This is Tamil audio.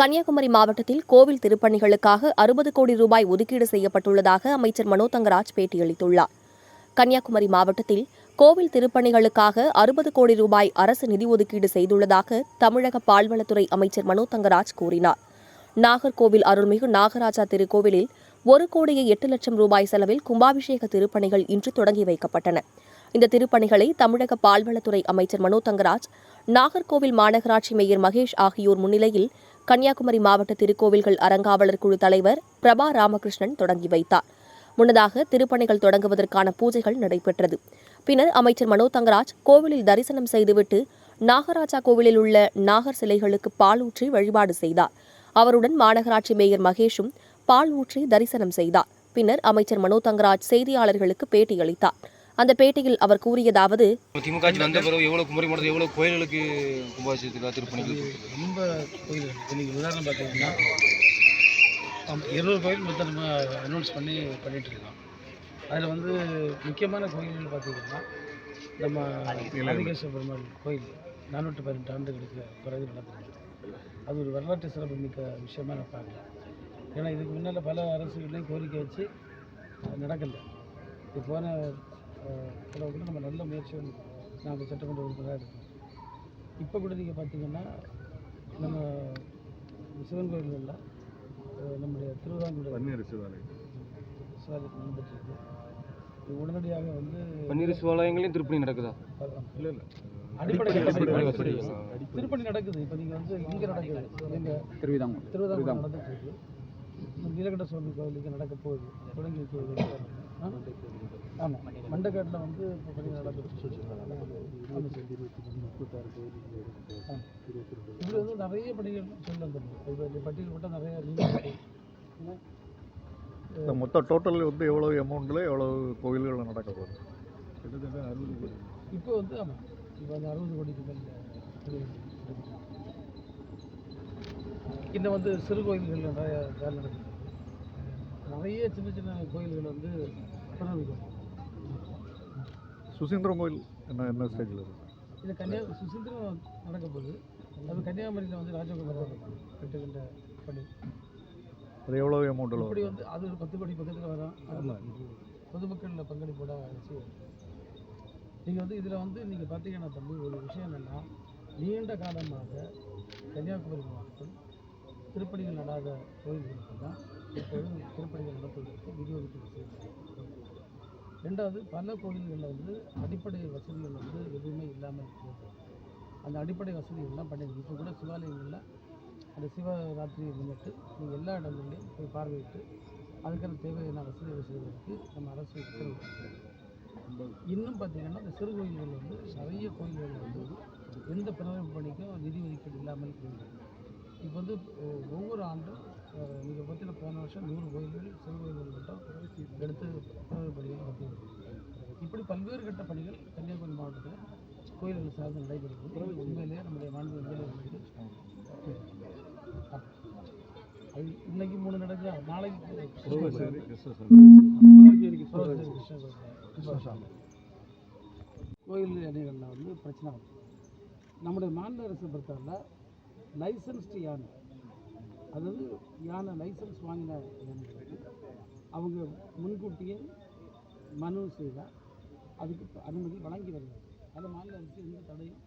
கன்னியாகுமரி மாவட்டத்தில் கோவில் திருப்பணிகளுக்காக அறுபது கோடி ரூபாய் ஒதுக்கீடு செய்யப்பட்டுள்ளதாக அமைச்சர் மனோ தங்கராஜ் பேட்டியளித்துள்ளார். கன்னியாகுமரி மாவட்டத்தில் கோவில் திருப்பணிகளுக்காக அறுபது கோடி ரூபாய் அரசு நிதி ஒதுக்கீடு செய்துள்ளதாக தமிழக பால்வளத்துறை அமைச்சர் மனோ தங்கராஜ் கூறினார். நாகர்கோவில் அருள்மிகு நாகராஜா திருக்கோவிலில் ஒரு கோடியே எட்டு லட்சம் ரூபாய் செலவில் கும்பாபிஷேக திருப்பணிகள் இன்று தொடங்கி வைக்கப்பட்டன. இந்த திருப்பணிகளை தமிழக பால்வளத்துறை அமைச்சர் மனோ தங்கராஜ் நாகர்கோவில் மாநகராட்சி மேயர் மகேஷ் ஆகியோர் முன்னிலையில் கன்னியாகுமரி மாவட்ட திருக்கோவில்கள் அறங்காவலர் குழு தலைவர் பிரபா ராமகிருஷ்ணன் தொடங்கி வைத்தார். முன்னதாக திருப்பணிகள் தொடங்குவதற்கான பூஜைகள் நடைபெற்றது. பின்னர் அமைச்சர் மனோ தங்கராஜ் கோவிலில் தரிசனம் செய்துவிட்டு நாகராஜா கோவிலில் உள்ள நாகர் சிலைகளுக்கு பால் ஊற்றி வழிபாடு செய்தார். அவருடன் மாநகராட்சி மேயர் மகேஷும் பால் ஊற்றி தரிசனம் செய்தார். பின்னர் அமைச்சர் மனோ தங்கராஜ் செய்தியாளர்களுக்கு பேட்டியளித்தார். அந்த பேட்டியில் அவர் கூறியதாவது திமுக ஆட்சி வந்த பிறகு எவ்வளோ குமரி மாவட்டத்தில் எவ்வளோ கோயில்களுக்கு கும்பாபிஷேகத்துக்கு திருப்பணிகள் ரொம்ப கோயில் இன்னைக்கு உதாரணம் பார்த்தீங்கன்னா இருநூறு கோயில் மொத்தம் நம்ம அனௌன்ஸ் பண்ணி பண்ணிட்டு இருக்கோம் அதில் வந்து முக்கியமான கோயில்கள் பார்த்தீங்கன்னா நம்ம ஆதிகேஸ்வர பெருமாள் கோயில் நானூற்றி பதினெட்டு ஆண்டுகளுக்கு பிறகு நடந்தது அது ஒரு வரலாற்று சிறப்பு மிக்க விஷயமா நான் பார்க்குறேன். ஏன்னா இதுக்கு முன்னால் பல அரசுகளையும் கோரிக்கை வச்சு அது நடக்கலை. இது போன கூட நம்ம நல்ல முயற்சி வந்து நாம் சட்டமன்ற உறுப்பினராக இருக்கோம் இப்போ கூட நீங்கள் பார்த்தீங்கன்னா நம்ம சிவன் கோயில்களில் நம்முடைய திருவிதாங்கூட சிவாலயம் நடைபெற்றிருக்கு இது உடனடியாக வந்து பன்னீர் சிவாலயங்களையும் திருப்பணி நடக்குதா? இல்லை இல்லை. அடிப்படை திருப்பணி நடக்குது. இப்போ நீங்கள் வந்து இங்கே நடக்குது. எங்கள் திருவிதாங்கூர் திருவிதாங்கூர். நடந்துட்டு இருக்கு. நீலகண்ட சுவாமி கோவிலுக்கு நடக்க போகுது. தொடங்கி வைக்கிறது ஆமாம் மண்டக்காட்டில் வந்து இப்போ ஆமாம் சார் இதில் வந்து நிறைய பணிகள் சொல்ல இந்த பட்டியல் போட்டால் நிறைய இந்த மொத்த டோட்டல் வந்து எவ்வளோ அமௌண்ட்டில் எவ்வளோ கோயில்கள் நடக்க போகுது? கிட்டத்தட்ட அறுபது கோடி இப்போ வந்து ஆமாம் இப்போ அந்த அறுபது கோடிக்கு மேல். இன்னும் வந்து சிறு கோயில்கள் நிறைய வேலை நடக்குது. நிறைய சின்ன சின்ன கோயில்கள் வந்து பிறகு சுசீந்திரம் கோயில் என்ன என்ன ஸ்டேஜில் இருக்கு? இது கன்னியா சுசீந்திரம் நடக்க போகுது. அது கன்னியாகுமரியில் வந்து ராஜகுமார் கட்டுகின்ற பணி. அது எவ்வளோ அமௌண்ட்டில் இப்படி வந்து அது ஒரு பத்து கோடி பக்கத்தில் வரும். ஆமாம் பொதுமக்கள் பங்களிப்போட செய்யும் நீங்கள் வந்து இதில் வந்து நீங்கள் பார்த்தீங்கன்னா தம்பி ஒரு விஷயம் என்னென்னா நீண்ட காலமாக கன்னியாகுமரி மாவட்டம் திருப்பணிகள் நடாத கோயில்களுக்கு தான் இப்பொழுது திருப்பணிகள் நடப்பதற்கு நிதி ஒதுக்கீடு ரெண்டாவது பல கோயில்களில் வந்து அடிப்படை வசதிகள் வந்து எதுவுமே இல்லாமல் இருக்கிறது. அந்த அடிப்படை வசதிகள்லாம் பண்ணிருக்கு இப்போ கூட சிவாலயங்களில் அந்த சிவராத்திரியை முன்னிட்டு நீங்கள் எல்லா இடங்கள்லையும் போய் பார்வையிட்டு அதுக்கான தேவையான வசதிகள் செய்வதற்கு நம்ம அரசு உத்தரவு இன்னும் பார்த்தீங்கன்னா இந்த சிறு கோயில்கள் வந்து நிறைய கோயில்கள் வந்து எந்த பிறகு பணிக்கும் நிதி ஒதுக்கீடு இல்லாமல் இருக்கிறது இப்போ வந்து ஒவ்வொரு ஆண்டும் நீங்கள் பார்த்தீங்கன்னா போன வருஷம் நூறு கோயில்கள் சிறு கோயில்கள் மட்டும் எடுத்து பணிகள் நடத்தி இப்படி பல்வேறு கட்ட பணிகள் கன்னியாகுமரி மாவட்டத்தில் கோயில்கள் சார்ந்து நடைபெறுகிறது. உண்மையிலேயே நம்முடைய முதலமைச்சருக்கு அது இன்னைக்கு மூணு நடக்குதா? நாளைக்கு கோயில் அணிகளில் வந்து பிரச்சனை வரும். நம்முடைய மாநில அரசு பொறுத்தவரை லைசன்ஸ்டு யானை. அதாவது யானை லைசன்ஸ் வாங்கின யானைகளுக்கு அவங்க முன்கூட்டியே மனு செய்தால் அதுக்கு அனுமதி வழங்கி வருகிறது அதில் மாநில அரசு எந்த தடையும்